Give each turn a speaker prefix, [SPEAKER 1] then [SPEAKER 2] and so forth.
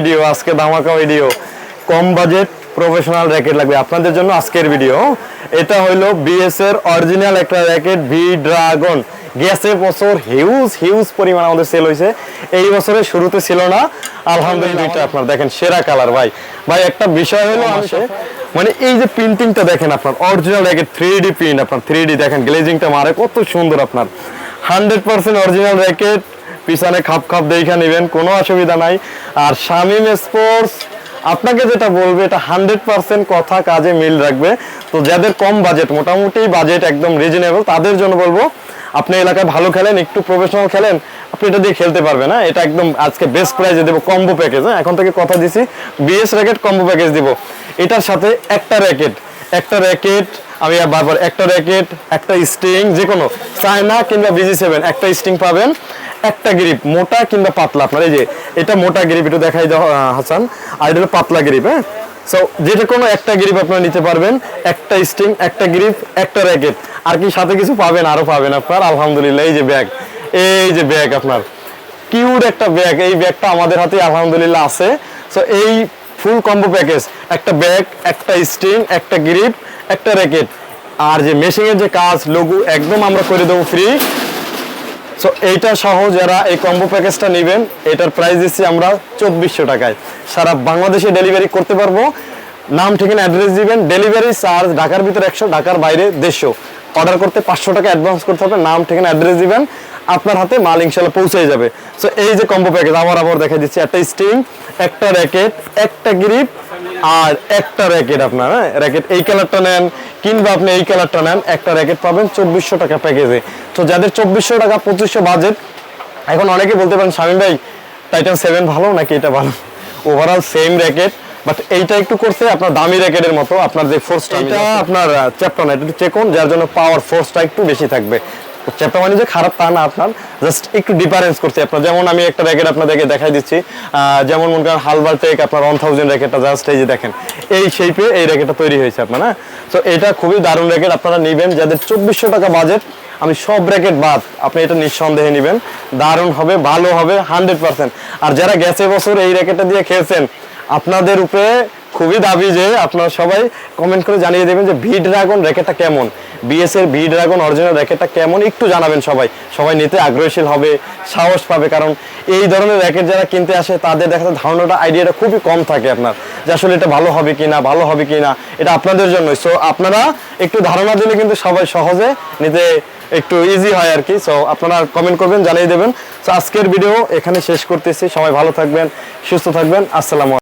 [SPEAKER 1] Video আজকে ধামাকা video কম বাজেট প্রফেশনাল র্যাকেট লাগবে। আপনাদের জন্য আজকের ভিডিও এটা হইল বিএস এর অরিজিনাল একটা র্যাকেট ভি ড্রাগন গেছে বছর হিউজ হিউজ পরিমাণ আমাদের সেল হয়েছে এই বছরের শুরুতে ছিল না। আলহামদুলিল্লাহ আপনার দেখেন সেরা কালার ভাই। ভাই একটা বিষয় হলো আসে মানে এই যে প্রিন্টিংটা দেখেন আপনার original racket three D print আপনার থ্রি ডি দেখেন গ্লেজিংটা মারে কত সুন্দর আপনার। হান্ড্রেড পার্সেন্ট অরিজিনাল র্যাকেট পিছনে খাপ খাপ দেখে নেবেন, কোনো অসুবিধা নাই। আর শামিম স্পোর্টস আপনাকে যেটা বলবে, এটা হান্ড্রেড পার্সেন্ট কথা কাজে মিল রাখবে। তো যাদের কম বাজেট মোটামুটি বাজেট একদম রিজনেবল তাদের জন্য বলব, আপনি এলাকায় ভালো খেলেন, একটু প্রফেশনাল খেলেন, আপনি এটা দিয়ে খেলতে পারবেন হ্যাঁ? এটা একদম আজকে বেস্ট প্রাইজে দেবো কম্বো প্যাকেজ হ্যাঁ? এখন থেকে কথা দিছি বিএস র্যাকেট কম্বো প্যাকেজ দিব। এটার সাথে একটা র্যাকেট একটা র্যাকেট আমি বারবার, একটা র্যাকেট একটা স্টিং যে কোনো চায়না কিংবা বিজি সেভেন একটা স্টিং পাবেন, একটা গ্রিপ মোটা কিংবা পাতলা। আপনার এই যে, এটা মোটা গ্রিপ একটু দেখাই দাও হাসান। আর এটা পাতলা গ্রিপ হ্যাঁ? সো যেটা কোনো একটা গ্রিপ আপনারা নিতে পারবেন, একটা স্টিং একটা গ্রিপ একটা র্যাকেট আর কি সাথে কিছু পাবেন, আরও পাবেন আপনার? আলহামদুলিল্লাহ, এই যে ব্যাগ এই যে ব্যাগ আপনার। কিউট একটা ব্যাগ এই ব্যাগটা আমাদের হাতে আলহামদুলিল্লাহ আছে। সো এই ফুল কম্বো প্যাকেজ একটা ব্যাগ একটা স্টিং একটা গ্রিপ একটা র্যাকেট আর যে মেশিংয়ের যে কাজ লঘু একদম আমরা করে দেবো ফ্রি সো এইটা সহ যারা এই কম্বো প্যাকেজটা নেবেন, এটার প্রাইস দিচ্ছি আমরা চব্বিশশো টাকায়। সারা বাংলাদেশে ডেলিভারি করতে পারব। নাম, ঠিকানা অ্যাড্রেস দিবেন। ডেলিভারি চার্জ ঢাকার ভিতরে একশো, ঢাকার বাইরে দেড়শো। অর্ডার করতে পাঁচশো টাকা অ্যাডভান্স করতে হবে। নাম, ঠিকানা অ্যাড্রেস দিবেন। আপনার হাতে মাল ইনশাল্লাহ পৌঁছে যাবে। সো এই যে কম্বো প্যাকেজ আবার আবার দেখা দিচ্ছি। একটা স্টিং একটা র্যাকেট একটা গ্রিপ আর একটা র্যাকেট আপনার হ্যাঁ? র্যাকেট এই কালারটা নেন কিংবা আপনি এই কালারটা নেন একটা র্যাকেট পাবেন চব্বিশশো টাকা প্যাকেজে তো যাদের চব্বিশশো টাকা পঁচিশশো বাজেট এখন অনেকে বলতে পারেন শামিম ভাই টাইটান সেভেন ভালো নাকি এটা ভালো? ওভারঅল সেম র্যাকেট বাট এইটা একটু করছে আপনার দামি র্যাকেটের মতো আপনার যে ফোর্সটা এটা আপনার চ্যাপ্টার না এটা একটু চেকন যার জন্য পাওয়ার ফোর্সটা একটু বেশি থাকবে। চ্যাপ্টার মানে যে খারাপ তা না আপনার জাস্ট একটু ডিফারেন্স করছে আপনার যেমন আমি একটা র্যাকেট আপনাদেরকে দেখাই দিচ্ছি যেমন মনে করেন হালবার টেক আপনার ওয়ান থাউজেন্ড র্যাকেটটা জাস্ট এই যে দেখেন এই শেপে এই র্যাকেটটা তৈরি হয়েছে আপনার হ্যাঁ তো এটা খুবই দারুণ র্যাকেট আপনারা নেবেন যাদের চব্বিশশো টাকা বাজেট আমি সব র্যাকেট বাদ আপনি এটা নিঃসন্দেহে নেবেন দারুণ হবে ভালো হবে হান্ড্রেড পার্সেন্ট আর যারা গেছে বছর এই র্যাকেটটা দিয়ে খেলছেন আপনাদের উপরে খুবই দাবি যে আপনারা সবাই কমেন্ট করে জানিয়ে দেবেন যে ভি ড্রাগন র্যাকেটটা কেমন? বিএস এর ভি ড্রাগন অরিজিনাল র্যাকেটটা কেমন? একটু জানাবেন সবাই। সবাই নিতে আগ্রহশীল হবে, সাহস পাবে, কারণ এই ধরনের র্যাকেট যারা কিনতে আসে, তাদের দেখা ধারণাটা আইডিয়াটা খুবই কম থাকে আপনার, যে আসলে এটা ভালো হবে কিনা, ভালো হবে কিনা, এটা আপনাদের জন্যই সো আপনারা একটু ধারণা দিলে কিন্তু সবাই সহজে নিতে একটু ইজি হয় আর কি। সো আপনারা কমেন্ট করবেন, জানিয়ে দেবেন। সো আজকের ভিডিও এখানে শেষ করতেছি। সবাই ভালো থাকবেন, সুস্থ থাকবেন। আসসালামু